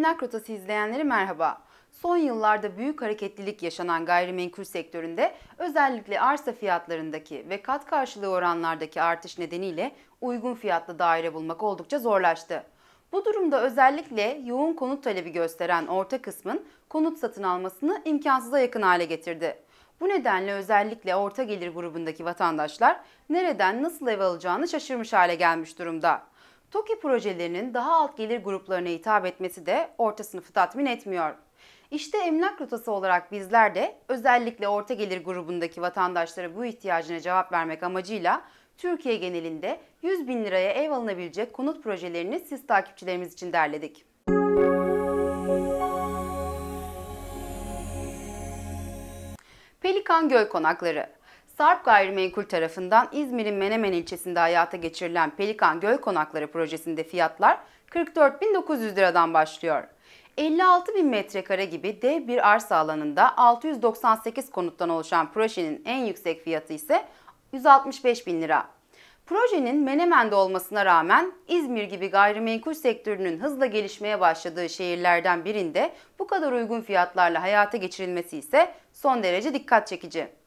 Emlak Rotası izleyenleri merhaba. Son yıllarda büyük hareketlilik yaşanan gayrimenkul sektöründe özellikle arsa fiyatlarındaki ve kat karşılığı oranlardaki artış nedeniyle uygun fiyatlı daire bulmak oldukça zorlaştı. Bu durumda özellikle yoğun konut talebi gösteren orta kısmın konut satın almasını imkansıza yakın hale getirdi. Bu nedenle özellikle orta gelir grubundaki vatandaşlar nereden nasıl ev alacağını şaşırmış hale gelmiş durumda. TOKİ projelerinin daha alt gelir gruplarına hitap etmesi de orta sınıfı tatmin etmiyor. İşte emlak rotası olarak bizler de özellikle orta gelir grubundaki vatandaşlara bu ihtiyacına cevap vermek amacıyla Türkiye genelinde 100 bin liraya ev alınabilecek konut projelerini siz takipçilerimiz için derledik. Pelikan Göl Konakları Sarp Gayrimenkul tarafından İzmir'in Menemen ilçesinde hayata geçirilen Pelikan Göl Konakları projesinde fiyatlar 44.900 liradan başlıyor. 56 bin metrekare gibi dev bir arsa alanında 698 konuttan oluşan projenin en yüksek fiyatı ise 165 bin lira. Projenin Menemen'de olmasına rağmen İzmir gibi gayrimenkul sektörünün hızla gelişmeye başladığı şehirlerden birinde bu kadar uygun fiyatlarla hayata geçirilmesi ise son derece dikkat çekici.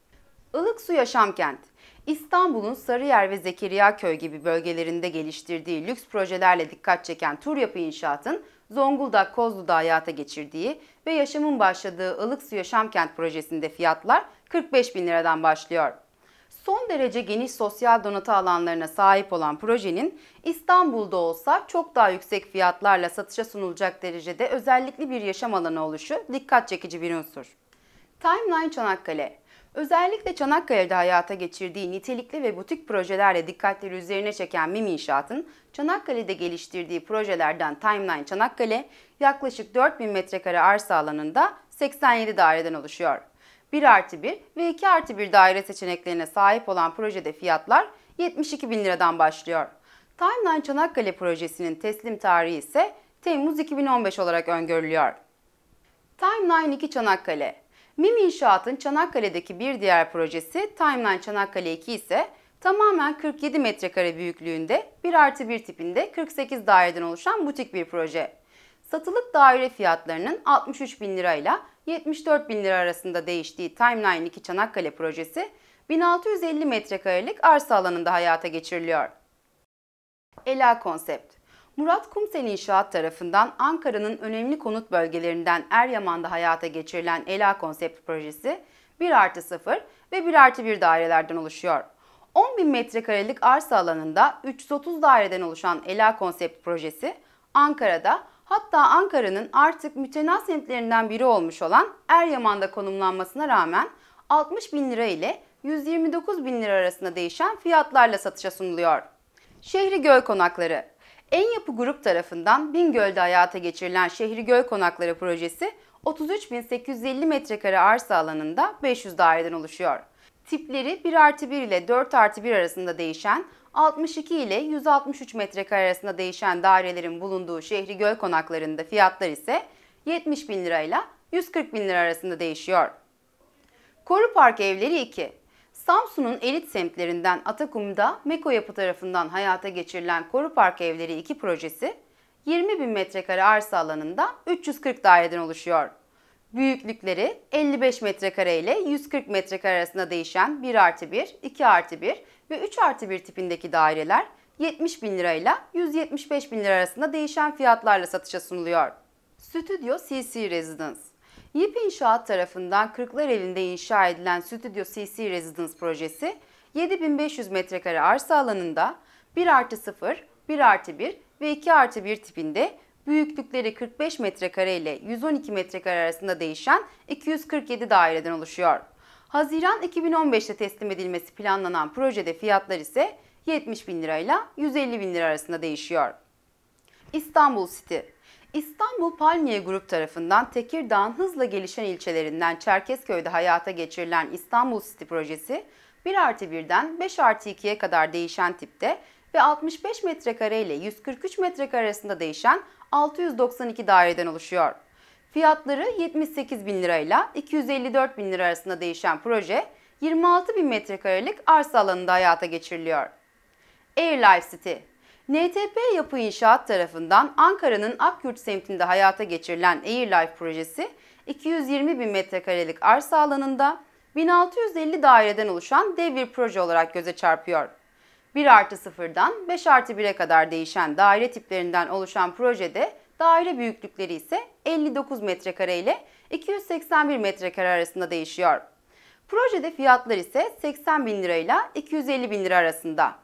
Ilık Su Yaşam Kent İstanbul'un Sarıyer ve Zekeriyaköy gibi bölgelerinde geliştirdiği lüks projelerle dikkat çeken tur yapı inşaatın Zonguldak Kozlu'da hayata geçirdiği ve yaşamın başladığı Ilık Su Yaşam Kent projesinde fiyatlar 45 bin liradan başlıyor. Son derece geniş sosyal donatı alanlarına sahip olan projenin İstanbul'da olsa çok daha yüksek fiyatlarla satışa sunulacak derecede özellikli bir yaşam alanı oluşu dikkat çekici bir unsur. Timeline Çanakkale Özellikle Çanakkale'de hayata geçirdiği nitelikli ve butik projelerle dikkatleri üzerine çeken MİM İnşaat'ın Çanakkale'de geliştirdiği projelerden Timeline Çanakkale yaklaşık 4000 metrekare arsa alanında 87 daireden oluşuyor. 1 artı 1 ve 2 artı 1 daire seçeneklerine sahip olan projede fiyatlar 72 bin liradan başlıyor. Timeline Çanakkale projesinin teslim tarihi ise Temmuz 2015 olarak öngörülüyor. Timeline 2 Çanakkale MİM İnşaat'ın Çanakkale'deki bir diğer projesi Timeline Çanakkale 2 ise tamamen 47 metrekare büyüklüğünde 1 artı 1 tipinde 48 daireden oluşan butik bir proje. Satılık daire fiyatlarının 63 bin lirayla 74 bin lira arasında değiştiği Timeline 2 Çanakkale projesi 1650 metrekarelik arsa alanında hayata geçiriliyor. Ela Konsept Murat Kumsel İnşaat tarafından Ankara'nın önemli konut bölgelerinden Eryaman'da hayata geçirilen Ela Konsept projesi 1 artı 0 ve 1 artı 1 dairelerden oluşuyor. 10 bin metrekarelik arsa alanında 330 daireden oluşan Ela Konsept projesi Ankara'da hatta Ankara'nın artık mütenaz semtlerinden biri olmuş olan Eryaman'da konumlanmasına rağmen 60 bin lira ile 129 bin lira arasında değişen fiyatlarla satışa sunuluyor. Şehri Göl Konakları En Yapı Grup tarafından Bingöl'de hayata geçirilen Şehri Göl Konakları projesi 33.850 metrekare arsa alanında 500 daireden oluşuyor. Tipleri 1 artı 1 ile 4 artı 1 arasında değişen 62 ile 163 metrekare arasında değişen dairelerin bulunduğu şehri göl konaklarında fiyatlar ise 70 bin lirayla 140 bin lira arasında değişiyor. Koru Park Evleri 2 Samsun'un elit semtlerinden Atakum'da Meko Yapı tarafından hayata geçirilen Koru Park Evleri 2 projesi 20 bin metrekare arsa alanında 340 daireden oluşuyor. Büyüklükleri 55 metrekare ile 140 metrekare arasında değişen 1 artı 1, 2 artı 1 ve 3 artı 1 tipindeki daireler 70 bin lirayla 175 bin lira arasında değişen fiyatlarla satışa sunuluyor. Stüdyo CC Residence Yip İnşaat tarafından Kırklar elinde inşa edilen Stüdyo CC Residence projesi 7500 metrekare arsa alanında 1 artı 0, 1 artı 1 ve 2 artı 1 tipinde büyüklükleri 45 metrekare ile 112 metrekare arasında değişen 247 daireden oluşuyor. Haziran 2015'te teslim edilmesi planlanan projede fiyatlar ise 70 bin lirayla 150 bin lira arasında değişiyor. İstanbul City İstanbul Palmiye Grup tarafından Tekirdağ'ın hızla gelişen ilçelerinden Çerkezköy'de hayata geçirilen İstanbul City projesi 1 artı 1'den 5 artı 2'ye kadar değişen tipte ve 65 metrekare ile 143 metrekare arasında değişen 692 daireden oluşuyor. Fiyatları 78 bin lirayla 254 bin lira arasında değişen proje 26 bin metrekarelik arsa alanında hayata geçiriliyor. Air Life City NTP Yapı İnşaat tarafından Ankara'nın Akyurt semtinde hayata geçirilen Airlife projesi 220 bin metrekarelik arsa alanında 1650 daireden oluşan dev bir proje olarak göze çarpıyor. 1 artı 0'dan 5 artı 1'e kadar değişen daire tiplerinden oluşan projede daire büyüklükleri ise 59 metrekare ile 281 metrekare arasında değişiyor. Projede fiyatlar ise 80 bin lira ile 250 bin lira arasında.